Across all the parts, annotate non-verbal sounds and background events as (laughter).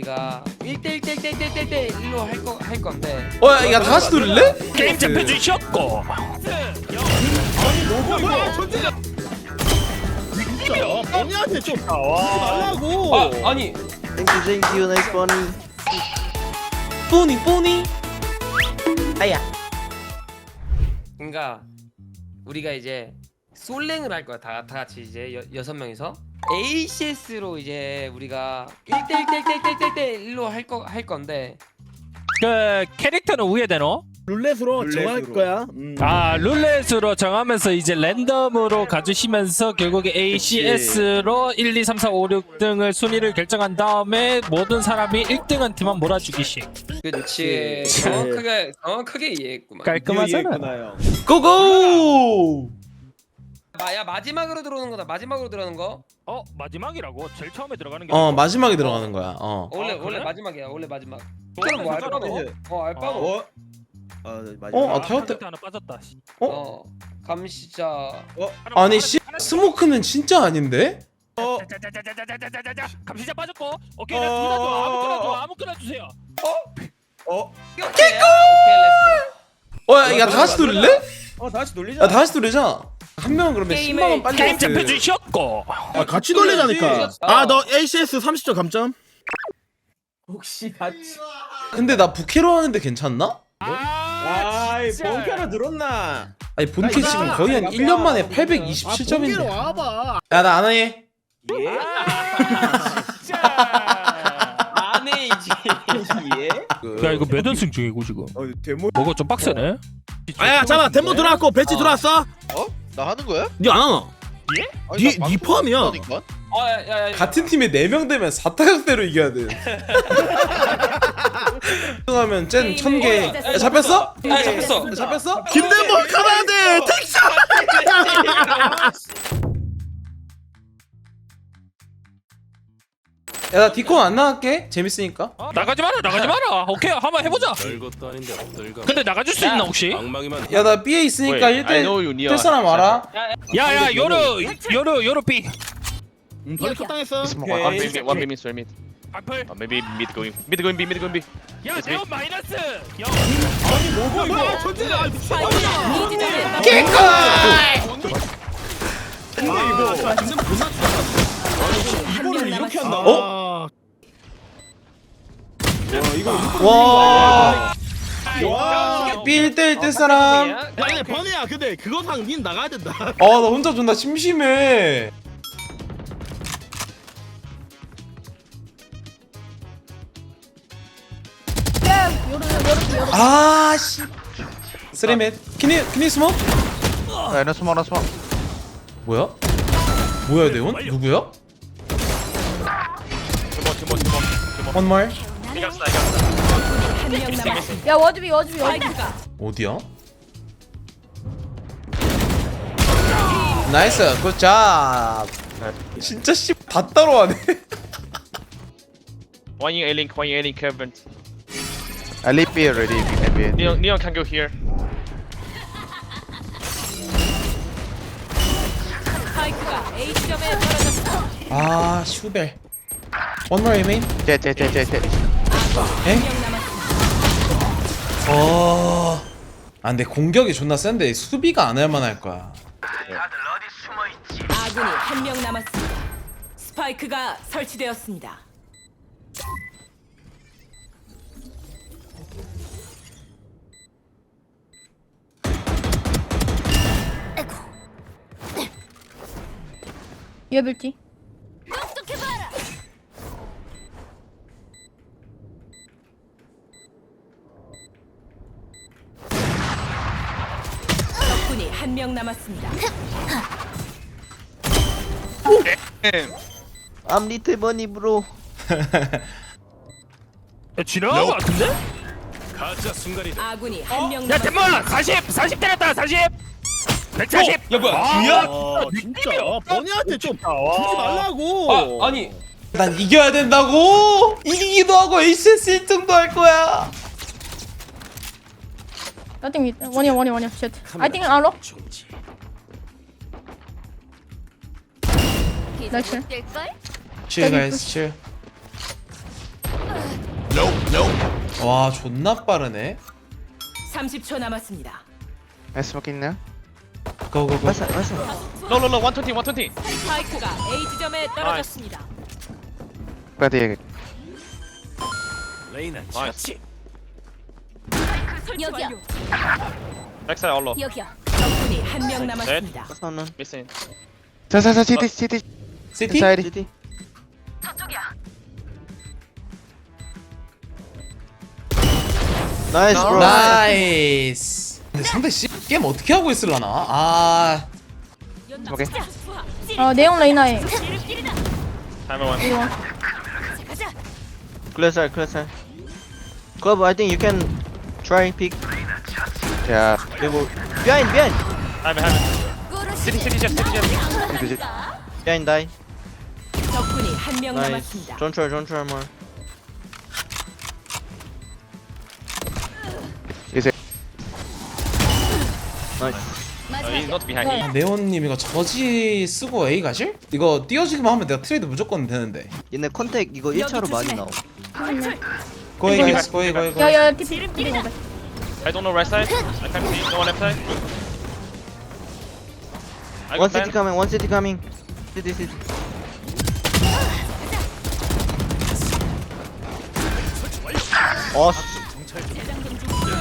우리가 1대1 대1대1대1 1로 할, 거, 할 건데 어, 야, 이거 다 같이 돌릴래? 게임 챔피언 주셨고 진짜 뻥이한테 좀 말라고 아 아니 Thank you, thank you, nice bunny. 뽀니 뽀니 아야. 그러니까 우리가 이제 솔랭을 할 거야 다, 다 같이 이제 여, 여섯 명이서 ACS로 이제 우리가 1대1대1대1대1 1로 할, 거, 할 건데 그 캐릭터는 우회되노? 룰렛으로 룰렛으로. 정할 거야 음. 아 룰렛으로 정하면서 이제 랜덤으로 가주시면서 결국에 ACS로 1, 2, 3, 4, 5, 6 등을 순위를 결정한 다음에 모든 사람이 1등한테만 몰아주기식 그치. 정확하게 정확하게 이해했구만 깔끔하잖아. 고고 마, 야 마지막으로 들어오는 거다 마지막으로 들어오는 거 어 마지막이라고? 제일 처음에 들어가는 게어 아니고? 마지막에 들어가는 거야 어 원래 아, 그래? 원래 마지막이야 원래 마지막 어, 그럼 뭐 알바노? 어 알바노 어? 아, 맞아. 어? 아, 아, 태웠다. 하나 빠졌다 씨. 어 감시자 하나, 아니 하나, 씨 하나, 스모크는 진짜 아닌데? 어? 자자자자자자자자자 감시자 빠졌고 오케이 어, 둘다 줘 어, 아무거나 어, 줘 어. 아무거나 주세요 어? 오케이 오케이 어, 야, 이거 다 같이 돌릴래? 어, 다 같이 돌리자. 야, 다 같이 돌리자 한 명은 그러면 10만 원 빨리 게임 그- 주셨고 아 같이 돌리자니까 어. 아너 ACS 30점 감점 혹시 같이. 근데 나 부캐로 하는데 괜찮나? 아 아이, 진짜. 본캐로 늘었나? 아니 본캐 야, 지금 야, 거의 한 야, 1년 만에 야, 아 827점인데 번개로 와봐 야 나 안 해. 예? 진짜 안해 이제 예? 야 이거 몇 연승 중이고 지금 어, 데모. 뭐가 좀 빡세네 아야 잠깐 덴모 들어왔고 배치 들어왔어 나 하는 거야? 니안 하나 아니, 니- 나 니 방송 포함이야. 못하니까. 아야야 같은 팀에 4명 되면 4타격대로 이겨야 돼. (laughs) 하면 쟨 1000개. 야, 잡혔어? 아 잡혔어 야, 잡혔어? 김대모 가야 돼 (laughs) 택샷 (laughs) 야나 디콘 안 나갈게. 재밌으니까. 어? 나가지 마라 나가지 마라 오케이 한번 해보자 별것도 아닌데 어떨까? 근데 나가줄 수 있나 혹시? 엉망이만 야 나 B에 있으니까 1대 뜰 사람 와라. 야야 요르 요르 요르 B 음, Smoke. Okay. One mid, one mid, sorry mid. 발펄 Uh, maybe mid going, mid going B, mid going B. 야 재원 마이너스 야 뭐고, 이거? 뭐야 전체 아 미친 근데 이거. 이거를 이렇게 한다. 어? 와. 와. 1대1 뜰 사람. 야 근데 번이야 근데 그거 상 닌 나가야 된다 아 나 혼자 존나 심심해. 아 씨. 쓰리맨. 키니 키니 스모? Smoke, no smoke. 뭐야? 뭐야 대원? 누구야? One more. 야 워즈비 워즈비 워즈비 어디야? 나이스 굿잡 진짜 씨다 따로하네 One year A-Link, one year A-Link, Kevin. I leave B already, if you can be. Neon, Neon can go here. 스파이크가 A점에 떨어졌다 아 슈벨 One more aiming Jet, jet, jet, jet, jet. 엥? 어... 아 근데 공격이 존나 센데 수비가 안 할만 할 거야. 아군이 한 명 남았습니다. 스파이크가 설치되었습니다. 여빌티 한 명 남았습니다. I'm little bunny, bro. 야 지나간 거 같은데? 가짜 순간이다. 아군이 한 명 야 남았습니다. 잠만 40 40 때렸다! 40 140 야 뭐야? 아, 뒤야? 아 진짜? 번이한테 좀. 주지 말라고. 아 아니 난 이겨야 된다고? 이기기도 하고 ACS 1등도 할 거야 Nothing mid. One here, one here, one here. Shit. I think Arlo. Nice. Chill guys chill 와 존나 빠르네 30초 남았습니다. I smoking now. 고고고 No, no, no. 120, 120. 스파이크가 A 지점에 떨어졌습니다. Ready. 레이나 Backside all low. 여기요. 적군이 한 명 남았습니다. 선은 Missing. 자, 자, 자, CT, CT. 시티? Inside. GT 나이스 브로 나이스 근데 상대 씨 게임 어떻게 하고 있을라나 아 오케이. 어 내용 레이나에 clear side clear side Club I think you can try pick Yeah. 그리고 behind behind Timer, timer. City, city, jet, city, jet. behind die 적군이 한 명 나이스 남았습니다. try more Is it? 나이스 Uh, not behind. 네온님 이거 저지 쓰고 A 가실? 이거 띄워주기만 하면 내가 트레이드 무조건 되는데 얘네 컨택 이거 1차로 많이. 나오 고이 가이스 고이 고이 고이 야야 티피 티피 I don't know right side. I can't see. No one left side. I One got city 10. coming one city coming city city 어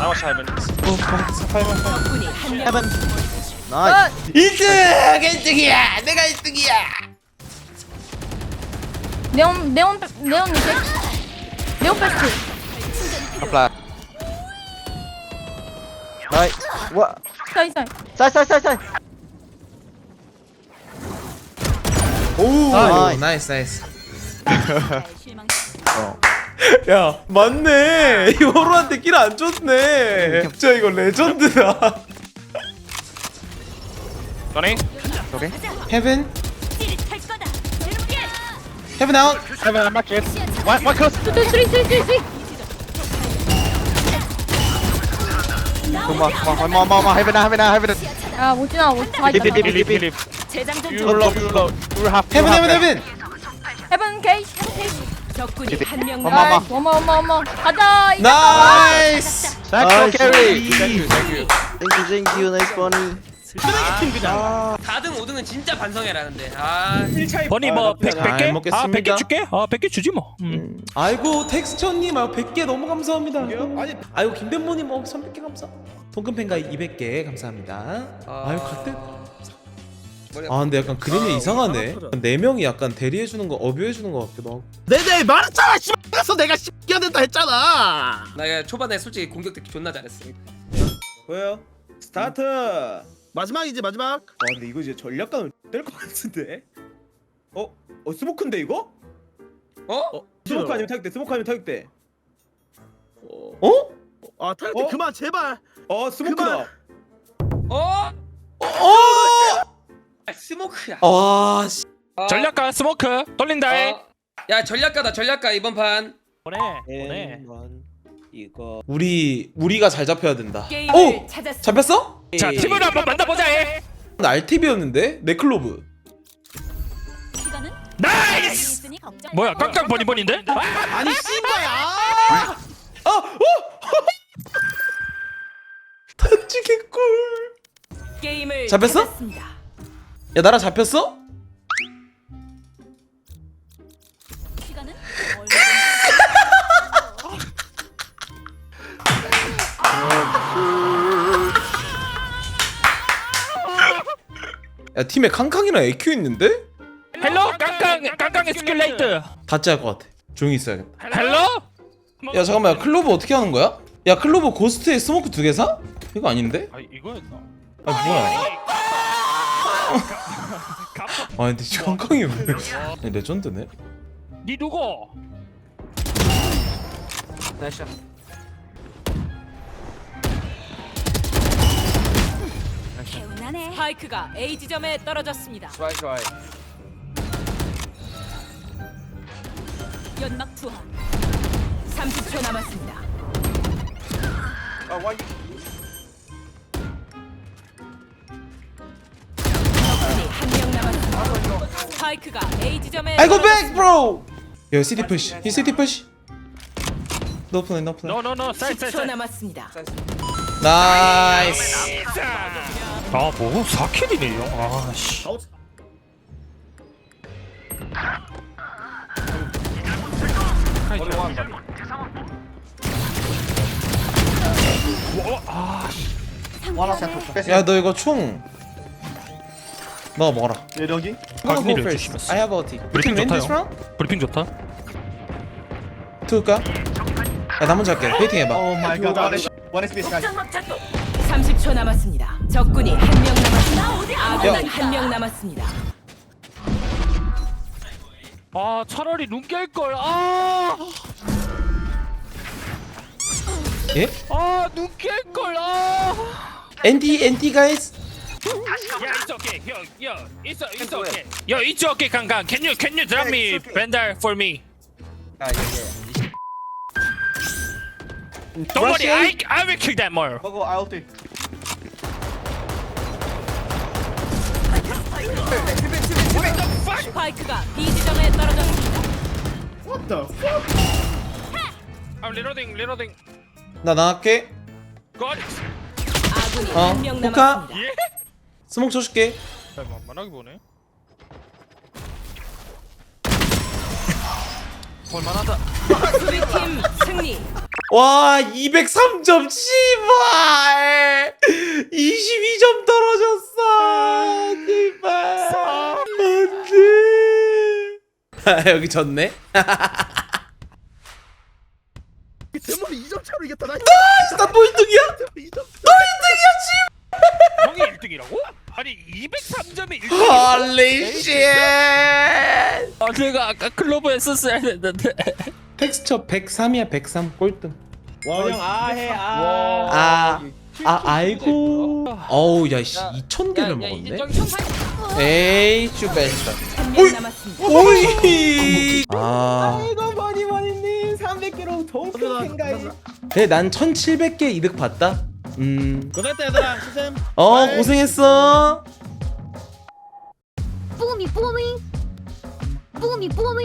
I was heaven. 헤븐 나이스 1등! 1등이야! 내가 1등이야! 네온 네온 네온 밑에 네온 패스트 Apply. 나이스 와 사이 사이 사이 사이 사이 사이 오 나이스. 나이스 나이스 야 맞네. 요로한테 길 안 줬네. 진짜 이거 레전드다. Okay. 헤븐 헤븐 아웃 Heaven, I'm back One, one close. 투투 쓰리 쓰리 쓰리 쓰리 Come on, come on, come on, come on. Heaven, heaven, heaven. 야못 지나 못 지나 딥, 딥, 딥. Believe, believe. 재장전 중. have 헤븐 left. 헤븐 헤븐 케이스 헤븐 케이스 적군이 한명 어머, 남았습니다. 어머 어머 어머 가자 나이스. Thank Thank you, thank you. Thank you thank you nice bunny 팀 그냥. 4등 5등은 진짜 반성해라 근데. 아. 버니 뭐 100, 잘 100개? 아 먹겠습니다. 100개 줄게? 아 100개 주지 뭐. 음. 아이고 텍스처님 아 100개 너무 감사합니다. 아니 아이고 김대모님 어 300개 감사. 동금팬가이 200개 감사합니다. 아유 갓대 아 근데 약간 그림이 이상하네. 4명이 약간 대리해 주는 거 어뷰해 주는 거 같기도 하고. 내내 말했잖아 씨발 그래서 내가 씹겨야 된다 했잖아. 나 초반에 솔직히 공격 듣기 존나 잘했어. 보여? 스타트. 마지막이지 마지막 와 근데 이거 이제 전략가는 뗄것 같은데. 어? 어 스모크인데 이거? 어? 스모크 아니면 타격대. 스모크 아니면 타격대. 어? 아 탈퇴 어? 그만 제발 어 스모크다. 어? 어? 아, 스모크야 아 씨. 어, 전략가 스모크 돌린다 어. 야 전략가다 전략가 이번 판 보내 보내 N1 이거. 우리 우리가 잘 잡혀야 된다 게임을 오! 찾았습니다. 잡혔어? 자 팀을 한번 만나보자 해. RTB였는데 네클로브 나이스 뭐야 깡깡 버니버니인데? 아니 씨발야 (laughs) 아! 어! (laughs) 단지 개 꿀 게임을 잡혔어? 찾았습니다. 야 나랑 잡혔어? 야 팀에 캉캉이랑 AQ 있는데? 헬로 깡깡 깡깡의 스킬레이트 다짜 할것 같아 조용히 있어야겠다 헬로 야 잠깐만 야, 클로브 어떻게 하는 거야? 야 클로브 고스트에 스모크 두 개 사? 이거 아닌데? 아 이거였나? 아 뭐야 아 근데 저 캉캉이 왜 레전드네 니 누구? 나이스 스파이크가 A 지점에 떨어졌습니다. 좋아요 좋아요 연막 투하. 30초 남았습니다. 아 와. 적군이 한 명 남았습니다. 스파이크가 A 지점에 I go 떨어졌습니다. back bro 야 city push 이 city push 노 플레이 노 플레이 No no no. 쌀 10초 쌀. 남았습니다. 나이스 아, 뭐 4킬이네요. 아, 씨. 야너 이거 총 너가 먹어라 여기 first. 조심했어. I have ulti 브리핑 Can win this 좋다요. 브리핑 좋다. 투울까? 야 나 먼저 할게 페이팅 해봐 오 마이 갓 What is this guy 30초 남았습니다. 적군이 한 명 남았습니다. 아군이 한 명 남았습니다. 아, 차라리 눈깰 걸. 아! 예? 아, 눈깰 걸. 아! 엔티 엔티 가이즈 Yeah, it's okay. Yo, yo, it's it's okay. Yo, it's okay, Kangan. Can you can you drop me Vandal for me? Don't worry, I I will kill that more. 먹어 아웃티 스파이크가 B 지점에 떨어졌습니다. I'm reloading, reloading. 나 나갈게 it. 아군이 어, 한명 호카? 남았습니다. 예? 스모크 쳐줄게 잘 만만하게 보네. 볼만하다. 수비팀 승리. 와 203점 씨발 22점 떨어졌어 씨발 안돼 아, 여기 졌네 대머리 2점 차로 이겼다 나 나또 1등이야? 2점 형이 1등이라고? 아니 203점이 1등. 홀리 쉣 아, 내가 아까 클로브 했었어야 했는데. 텍스처 103이야 103 꼴등. 와형 아해 아. 아, 아 아이고. 어우 야씨 2000개를 야, 야, 이제 먹었네? 저기 총 에이 한명 남았습니다. 오이! 아. 아이고 머니머니님. 300kg 동급인가이. 그래 난 1700개 이득 봤다. 음어 고생했다 얘들아. 시샘. 고생했어. 뽀미 뽀미 뽀미 뽀미